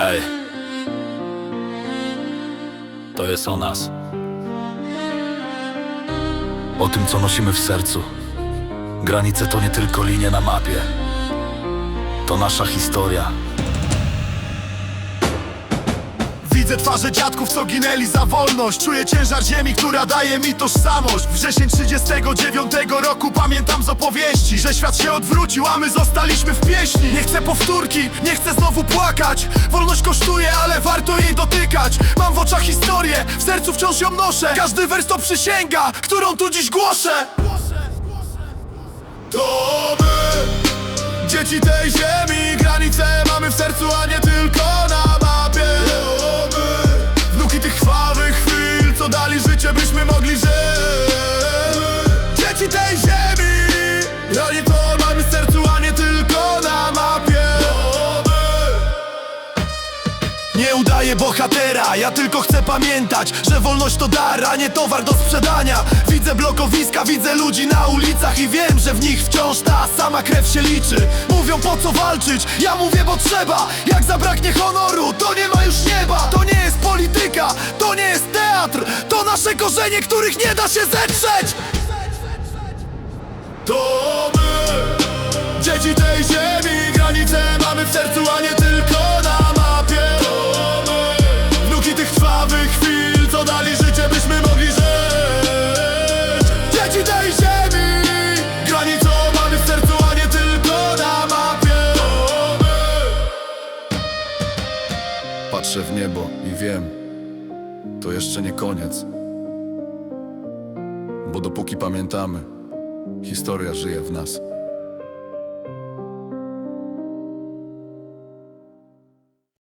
Ej. To jest o nas. O tym, co nosimy w sercu. Granice to nie tylko linie na mapie. To nasza historia. Widzę twarze dziadków, co ginęli za wolność. Czuję ciężar ziemi, która daje mi tożsamość. Wrzesień 39 roku pamiętam z opowieści Że świat się odwrócił, a my zostaliśmy w pieśni. Nie chcę powtórki, nie chcę znowu płakać. Wolność kosztuje, ale warto jej dotykać. Mam w oczach historię, w sercu wciąż ją noszę. Każdy wers to przysięga, którą tu dziś głoszę. To my, dzieci tej ziemi Granice mamy w sercu, a nie tylko byśmy mogli żyć. Dzieci tej ziemi Granice mamy w sercu, a nie tylko na mapie. To nie udaję bohatera, ja tylko chcę pamiętać Że wolność to dar, a nie towar do sprzedania. Widzę blokowiska, widzę ludzi na ulicach I wiem, że w nich wciąż ta sama krew się liczy. Mówią po co walczyć, ja mówię bo trzeba. Jak zabraknie honoru, to nie ma już nieba. To nie jest polityka, korzenie, których nie da się zetrzeć To my Dzieci tej ziemi, granice mamy w sercu, a nie tylko na mapie. To my Wnuki tych trwawych chwil, co dali życie, byśmy mogli żyć. Dzieci tej ziemi, granicą mamy w sercu, a nie tylko na mapie. To my. Patrzę w niebo i wiem, to jeszcze nie koniec Bo dopóki pamiętamy, historia żyje w nas